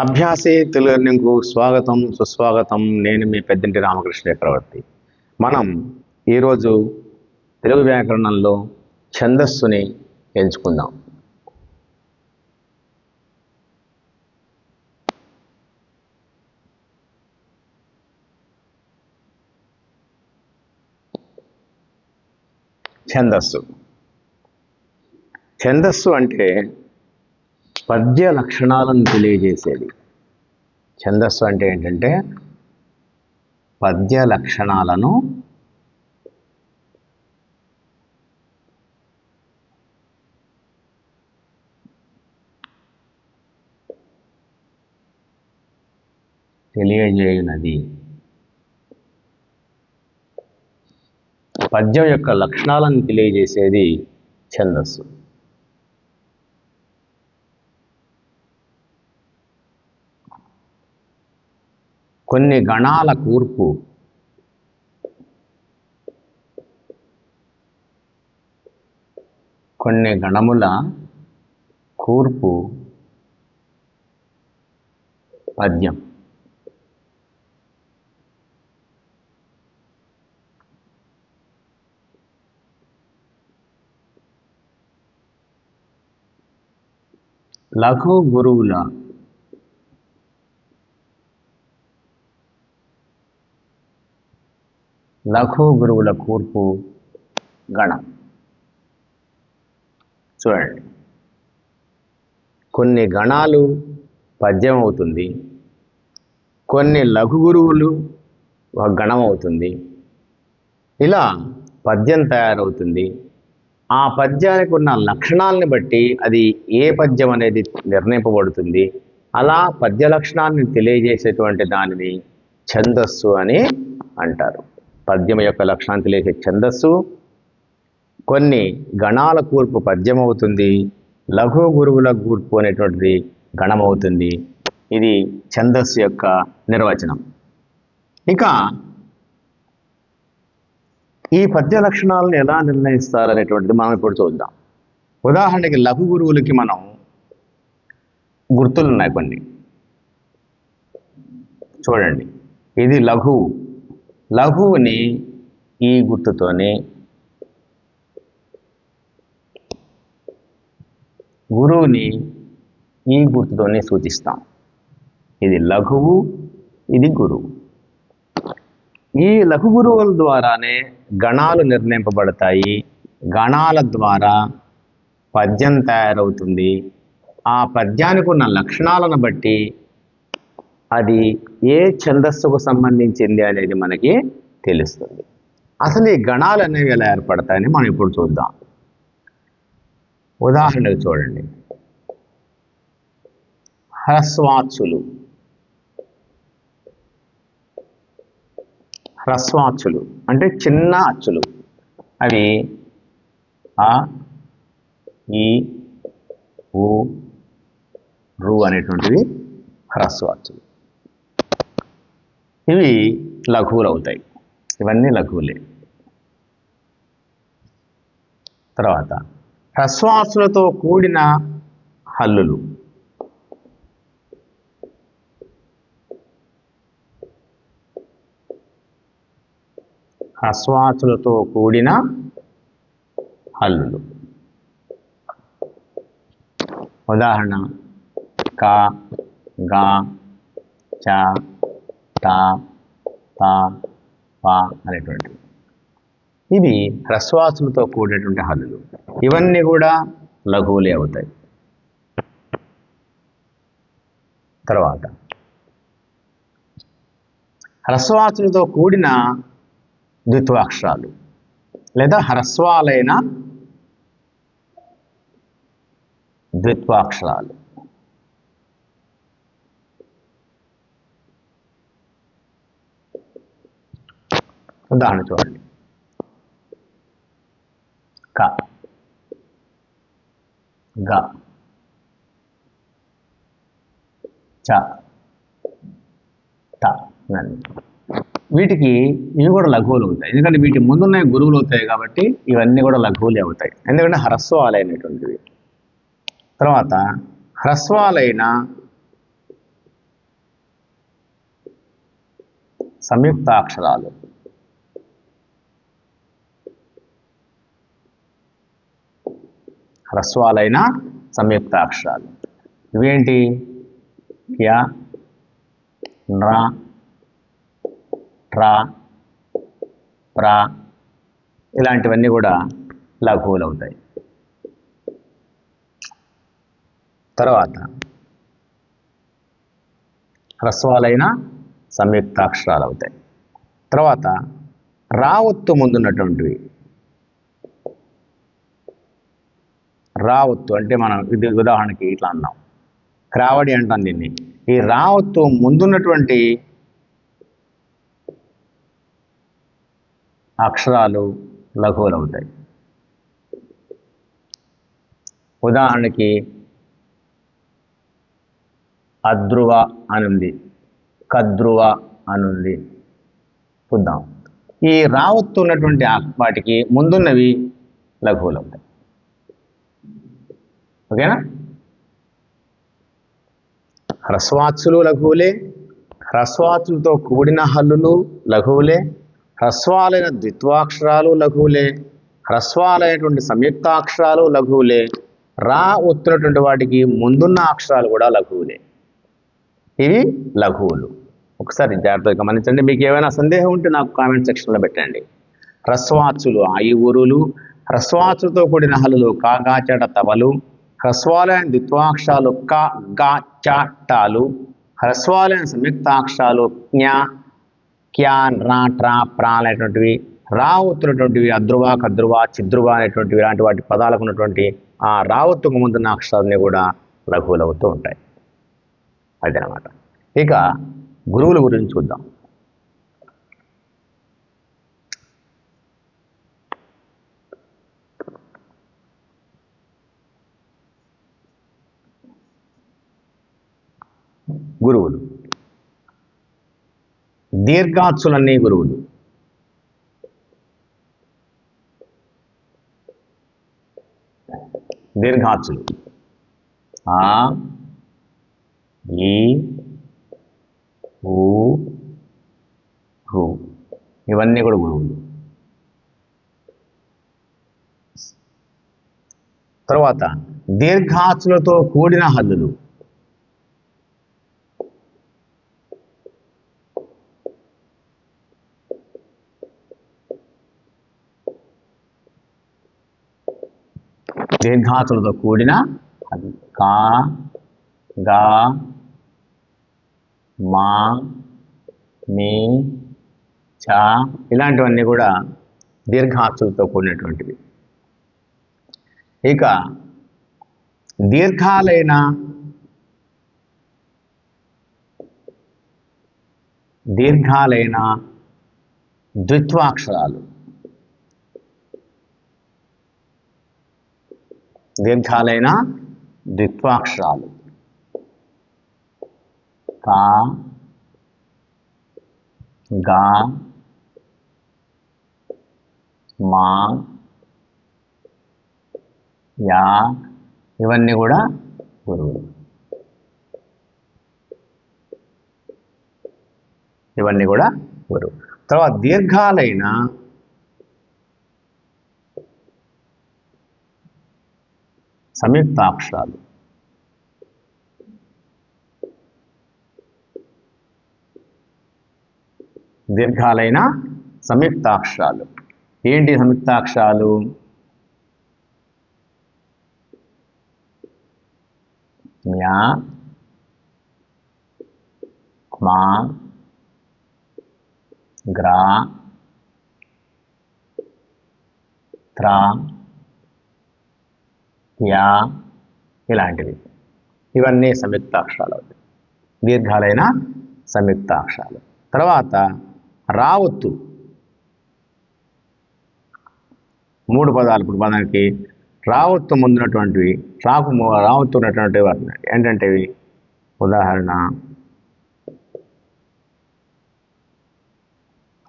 అభ్యాసే తెలుగు స్వాగతం సుస్వాగతం. నేను మీ పెద్దంటి రామకృష్ణ చక్రవర్తి మనం ఈరోజు తెలుగు వ్యాకరణంలో ఛందస్సుని ఎంచుకుందాం. ఛందస్సు. ఛందస్సు అంటే పద్య లక్షణాలను తెలియజేసేది. ఛందస్సు అంటే ఏంటంటే పద్య లక్షణాలను తెలియజేయునది. పద్యం యొక్క లక్షణాలను తెలియజేసేది ఛందస్సు. కొన్ని గణాల కూర్పు. కొన్ని గణముల కూర్పు. పద్యం. లఘు గురువుల లఘు గురువుల కూర్పు గణం. చూడండి. కొన్ని గణాలు పద్యం అవుతుంది కొన్ని లఘు గురువులు ఒక గణం అవుతుంది ఇలా పద్యం తయారవుతుంది. ఆ పద్యానికి ఉన్న లక్షణాలని బట్టి అది ఏ పద్యం అనేది నిర్ణయింపబడుతుంది అలా పద్య లక్షణాన్ని తెలియజేసేటువంటి దానిని ఛందస్సు అని అంటారు. పద్యం యొక్క లక్షణానికి తెలియజేసే ఛందస్సు. కొన్ని గణాల కూర్పు పద్యం అవుతుంది లఘు గురువుల కూర్పు అనేటువంటిది గణమవుతుంది. ఇది ఛందస్సు యొక్క నిర్వచనం. ఇంకా ఈ పద్య లక్షణాలను ఎలా నిర్ణయిస్తారు అనేటువంటిది మనం ఇప్పుడు చూద్దాం. ఉదాహరణకి లఘు గురువులకి మనం గుర్తులు ఉన్నాయి కొన్ని. చూడండి. ఇది లఘువు లఘువుని ఈ గుర్తుతోనే గురువుని ఈ గుర్తుతోనే సూచిస్తాం. ఇది లఘువు ఇది గురువు. ఈ లఘు గురువుల ద్వారానే గణాలు నిర్ణయింపబడతాయి. గణాల ద్వారా పద్యం తయారవుతుంది. ఆ పద్యానికి ఉన్న లక్షణాలను బట్టి అది ఏ ఛందస్సుకు సంబంధించింది అనేది మనకి తెలుస్తుంది. అసలు ఈ గణాలు అనేవి ఎలా ఏర్పడతాయని మనం ఇప్పుడు చూద్దాం. ఉదాహరణకు చూడండి. హ్రస్వాచులు హ్రస్వాచులు అంటే చిన్న అచ్చులు. అవి ఆ ఈ ఊ రు అనేటువంటివి హ్రస్వాచులు ఇవి లఘువులు అవుతాయి ఇవన్నీ లఘువులే. తర్వాత హ్రస్వాసులతో కూడిన హల్లులు. హ్రస్వాసులతో కూడిన హల్లులు. ఉదాహరణ క గా చ తా తా పా అనేటువంటివి. ఇవి హ్రస్వాసులతో కూడినటువంటి హల్లులు. ఇవన్నీ కూడా లఘువులే అవుతాయి. తర్వాత. హ్రస్వాసులతో కూడిన ద్విత్వాక్షరాలు. లేదా హ్రస్వాలైన ద్విత్వాక్షరాలు. ఉదాహరణ చూడండి. క. గ. చ. వీటికి ఇవి కూడా లఘువులు అవుతాయి ఎందుకంటే వీటి ముందున్న గురువులు అవుతాయి కాబట్టి ఇవన్నీ కూడా లఘువులే అవుతాయి. ఎందుకంటే హ్రస్వాలైనటువంటివి. తర్వాత హ్రస్వాలైన సంయుక్తాక్షరాలు. హ్రస్వాలైన సంయుక్తాక్షరాలు. ఇవేంటి? క్య? న్ర? ట్రా? ప్రా? ఇలాంటివన్నీ కూడా లఘువులు అవుతాయి. తర్వాత హ్రస్వాలైన సంయుక్తాక్షరాలు అవుతాయి. తర్వాత రావత్తు ముందున్నటువంటివి. రావత్తు అంటే మనం ఇది ఉదాహరణకి ఇట్లా అన్నాం. క్రావడి అంటాం దీన్ని. ఈ రావత్తు ముందున్నటువంటి అక్షరాలు లఘువులు అవుతాయి ఉదాహరణకి అద్రువ అని ఉంది కద్రువ అనుంది. చూద్దాం. ఈ రావత్తు ఉన్నటువంటి వాటికి ముందున్నవి లఘువులు అవుతాయి ఓకేనా? హ్రస్వాత్సులు లఘువులే హ్రస్వాత్సులతో కూడిన హల్లులు లఘువులే హ్రస్వాలైన ద్విత్వాక్షరాలు లఘువులే హ్రస్వాలైనటువంటి సంయుక్తాక్షరాలు లఘువులే రా ఒత్తున్నటువంటి వాటికి ముందున్న అక్షరాలు కూడా లఘువులే. ఇవి లఘువులు. ఒకసారి జాగ్రత్తగా గమనించండి. మీకు ఏమైనా సందేహం ఉంటే నాకు కామెంట్ సెక్షన్లో పెట్టండి. హ్రస్వాచులు ఆయువురులు హ్రస్వాచులతో కూడిన హల్లులు కాగాచట తవలు హ్రస్వాలైన ద్విత్వాక్షరాలు క గా చ టాలు. హ్రస్వాలైన సంయుక్తాక్షరాలు జ్ఞ క్యా రా ట్రా ప్రా అనేటువంటివి. రావత్తున్నటువంటివి అధ్రువ కద్రువ చిద్రువ అనేటువంటివి ఇలాంటి వాటి పదాలకు ఉన్నటువంటి ఆ రావత్తుకు ముందున్న అక్షరాలని కూడా లఘువులవుతూ ఉంటాయి. అదనమాట. ఇక గురువుల గురించి చూద్దాం. గురువులు. దీర్ఘాత్సులన్నీ గురువులు. దీర్ఘాత్సులు. ఆ ఈ ఊ హు ఇవన్నీ కూడా గురువులు. తర్వాత దీర్ఘాత్సులతో కూడిన హద్దులు. దీర్ఘాతులతో కూడిన అది. కా గా మా మీ చ ఇలాంటివన్నీ కూడా దీర్ఘాతులతో కూడినటువంటివి. ఇక దీర్ఘాలైన దీర్ఘాలైన ద్విత్వాక్షరాలు. దీర్ఘాలైన ద్విత్వాక్షరాలు. కా గా మా యా ఇవన్నీ కూడా గురువులు. ఇవన్నీ కూడా గురువు. తర్వాత దీర్ఘాలైన సంయుక్తాక్షరాలు దీర్ఘాలైన సంయుక్తాక్షరాలు ఏంటి సంయుక్తాక్షరాలు మ్యా మా గ్రా త్రా యా. ఇలాంటివి. ఇవన్నీ సంయుక్తాక్షరాలు అవుతాయి దీర్ఘాలైన సంయుక్తాక్షరాలు. తర్వాత రావత్తు. మూడు పదాలు ఇప్పుడు పదానికి రావత్తు ముందున్నటువంటివి రాకు రావత్తు ఉన్నటువంటివి ఏంటంటే ఉదాహరణ.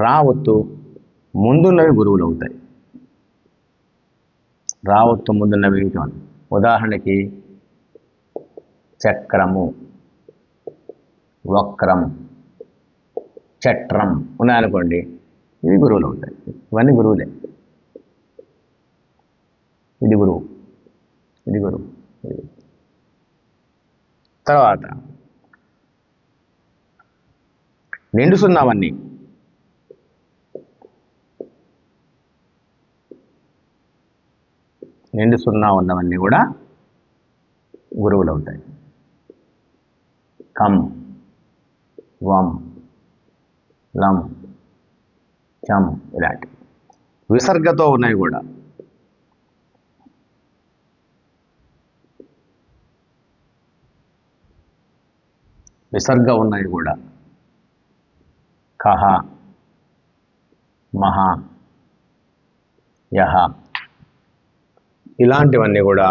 రావత్తు ముందున్నవి గురువులు అవుతాయి రావత్తు ముందున్న ఇటువంటి. ఉదాహరణకి చక్రము వక్రం చట్రం ఉన్నాయనుకోండి ఇవి గురువులు ఉంటాయి. ఇవన్నీ గురువులే. ఇది గురువు. ఇది గురువు. తర్వాత నిండు నిండు సున్నా ఉన్నవన్నీ కూడా గురువులు అవుతాయి కం వం లం చం ఇలాంటి విసర్గతో ఉన్నాయి కూడా. విసర్గ ఉన్నాయి కూడా. కహ మహ యహ. ఇలాంటివన్నీ కూడా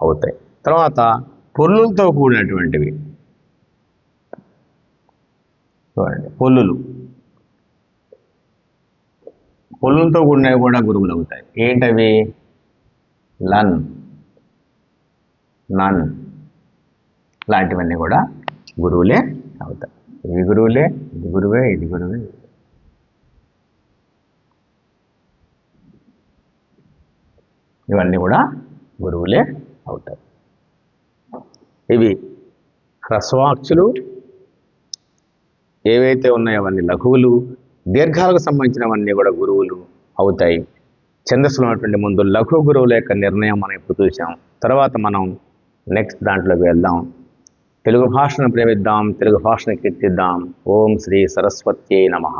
అవుతాయి. తర్వాత పొల్లులతో కూడినటువంటివి. చూడండి పొల్లులు పొల్లులతో కూడినవి కూడా గురువులు అవుతాయి. ఏంటవి? లన్ నన్. లాంటివన్నీ కూడా గురువులే అవుతాయి. ఇది గురువులే ఇది గురువే ఇది గురువే. ఇవన్నీ కూడా గురువులే అవుతాయి ఇవి హ్రస్వాక్షులు ఏవైతే ఉన్నాయో అవన్నీ లఘువులు దీర్ఘాలకు సంబంధించినవన్నీ కూడా గురువులు అవుతాయి. ఛందస్సులో ఉన్నటువంటి ముందు లఘు గురువుల యొక్క నిర్ణయం మనం ఇప్పుడు చూసాం తర్వాత మనం నెక్స్ట్ దాంట్లోకి వెళ్దాం. తెలుగు భాషను ప్రేమిద్దాం తెలుగు భాషను కీర్తిద్దాం. ఓం శ్రీ సరస్వత్యై నమః.